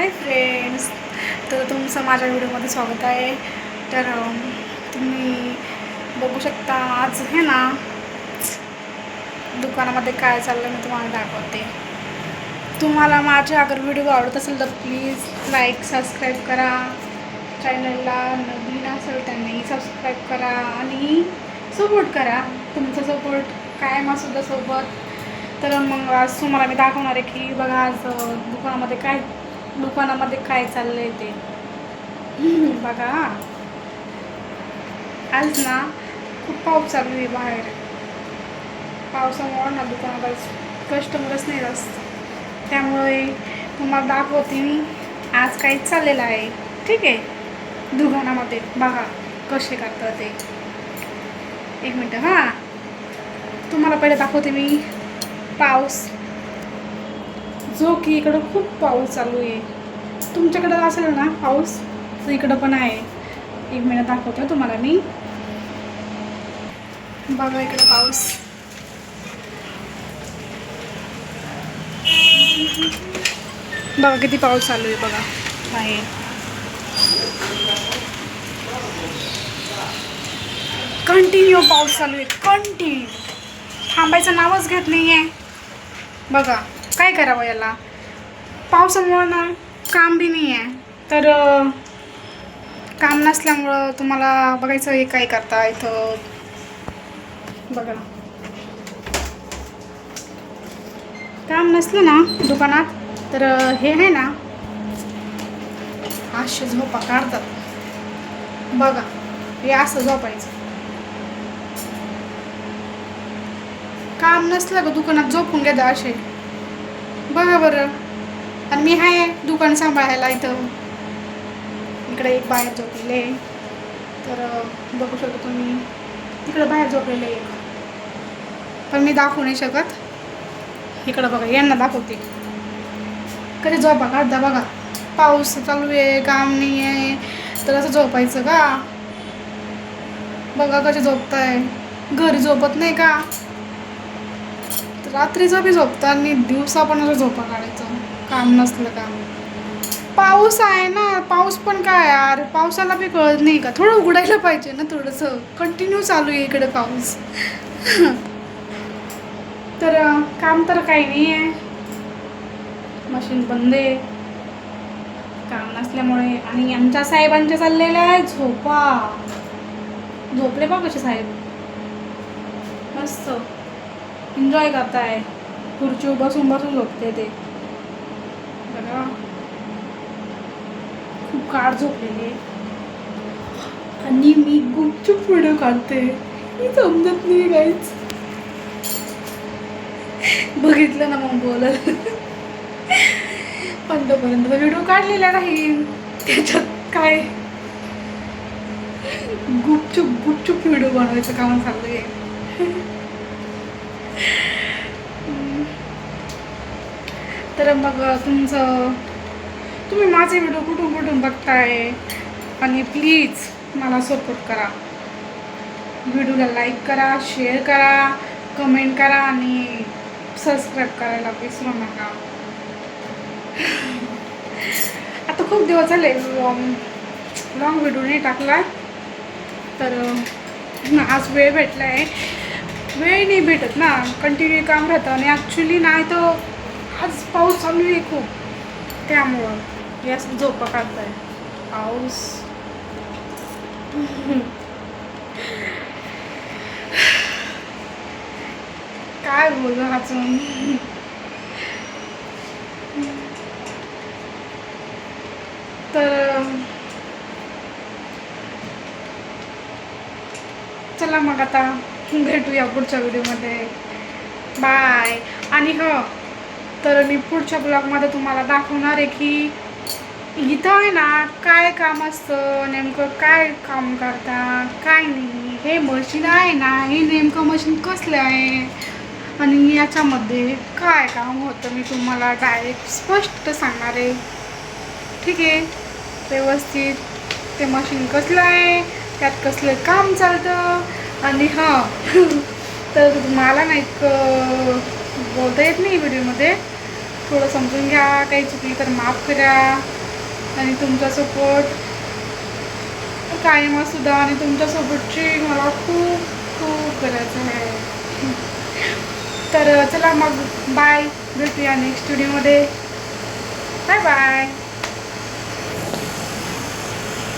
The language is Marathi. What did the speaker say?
हाय फ्रेंड्स तर तुमचं माझ्या व्हिडिओमध्ये स्वागत आहे. तर तुम्ही बघू शकता आज हे ना दुकानामध्ये काय चाललं मी तुम्हाला दाखवते. तुम्हाला माझे अगर व्हिडिओ आवडत असेल तर प्लीज लाईक सबस्क्राईब करा. चॅनलला नवीन असेल त्यांनी सबस्क्राईब करा आणि सपोर्ट करा. तुमचा सपोर्ट कायम असू द्या सोबत. तर मग आज तुम्हाला मी दाखवणार आहे की बघा आज दुकानामध्ये काय दुकानामध्ये काय चाललं आहे ते? बघा आज ना खूप पाऊस चालू आहे बाहेर. पावसामुळं ना दुकानाला कस्टमरच नाही जास्त त्यामुळे तुम्हाला दाखवते मी आज काहीच चाललेलं आहे. ठीक आहे? दुकानामध्ये. बघा कसे करतात ते. एक मिनटं हां. तुम्हाला पहिले दाखवते मी पाऊस. जो की इकडं खूप पाऊस चालू आहे. तुमच्याकडं असेल ना पाऊस? तर इकडं पण आहे. एक महिना दाखवतो तुम्हाला मी. बघा इकडं पाऊस. बघा किती पाऊस चालू आहे बघा. बाहेर कंटिन्यू पाऊस चालू आहे. कंटिन्यू थांबायचं नावच घेत नाही आहे बघा. काय करावं याला? पावसामुळं ना काम बी नाही आहे तर काम नसल्यामुळं तुम्हाला बघायचं हे काय करता इथं. बघा. काम नसलं ना दुकानात तर हे आहे ना. असे झोपा काढतात. बघा हे असं झोपायचं. काम नसलं का दुकानात झोपून घ्या असे? बघा बरं. आणि मी आहे दुकान सांभाळायला इथं. इकडे एक बाहेर झोपलेले आहे. तर बघू शकतो तुम्ही. तिकडं बाहेर झोपलेले आहे एक. पण मी दाखवू नाही शकत. इकडं बघा यांना दाखवते. कधी झोपा काढता बघा. पाऊस चालू आहे काम नाही आहे. तर असं झोपायचं का? बघा कसे झोपताय. घरी झोपत नाही का? रात्रीचं बी झोपतं आणि दिवसा पण असं झोपा काढायचं. काम नसलं का? पाऊस आहे ना पाऊस पण काय यार? पावसाला बी कळत नाही का? थोडं उघडायला पाहिजे ना थोडंसं. कंटिन्यू चालू आहे इकडे पाऊस. तर काम तर काही नाही आहे. मशीन बंद आहे. काम नसल्यामुळे आणि आमच्या साहेबांच्या चाललेल्या आहे झोपा. झोपले बा कसे साहेब? मस्त. एन्जॉय करताय. खुर्चीवर बसून बसून झोपते ते. बघा. खूप काळ झोपलेले आणि मी गुपचूप व्हिडिओ काढते. मी समजत नाही काहीच बघितलं ना मग बोलत पण तोपर्यंत व्हिडिओ काढलेला नाही. त्याच्यात काय? गुपचूप गुपचूप व्हिडिओ बनवायचं काम चाललंय. आहे तर मग तुमचं तुम्ही माझे व्हिडिओ कुठून कुठून बघताय? आणि प्लीज मला सपोर्ट करा. व्हिडिओला लाईक करा शेअर करा कमेंट करा आणि सबस्क्राईब करायला विसरू नका. आता खूप दिवस झाले लॉंग व्हिडिओ नाही टाकला तर आज वेळ भेटला आहे वेळ नाही भेटत ना. कंटिन्यू काम राहतं. आणि ॲक्च्युली नाही तर आज पाऊस चालू आहे खूप. त्यामुळं. यास झोपा काढताय. पाऊस. काय बोलू अजून? तर चला मग आता. भेटूया पुढच्या व्हिडिओमध्ये. बाय आणि ह तर मी पुढच्या ब्लॉगमध्ये तुम्हाला दाखवणार आहे की इथं आहे ना काय काम असतं नेमकं काय काम करता काय नाही. हे मशीन आहे ना हे नेमकं मशीन कसलं आहे? आणि याच्यामध्ये काय काम होतं मी तुम्हाला डायरेक्ट स्पष्ट सांगणार आहे. ठीक आहे? व्यवस्थित. ते मशीन कसलं आहे? त्यात कसलं काम चालतं? आणि हां तर मला नाही एक बोलता येत नाही व्हिडिओमध्ये. थोडं समजून घ्या काही चुकली तर माफ करा. आणि तुमचा सपोर्ट कायम सुद्धा द्या आणि तुमच्यासोबतची मला खूप खूप गरज आहे. तर चला मग बाय भेटूया नेक्स्ट व्हिडिओमध्ये बाय बाय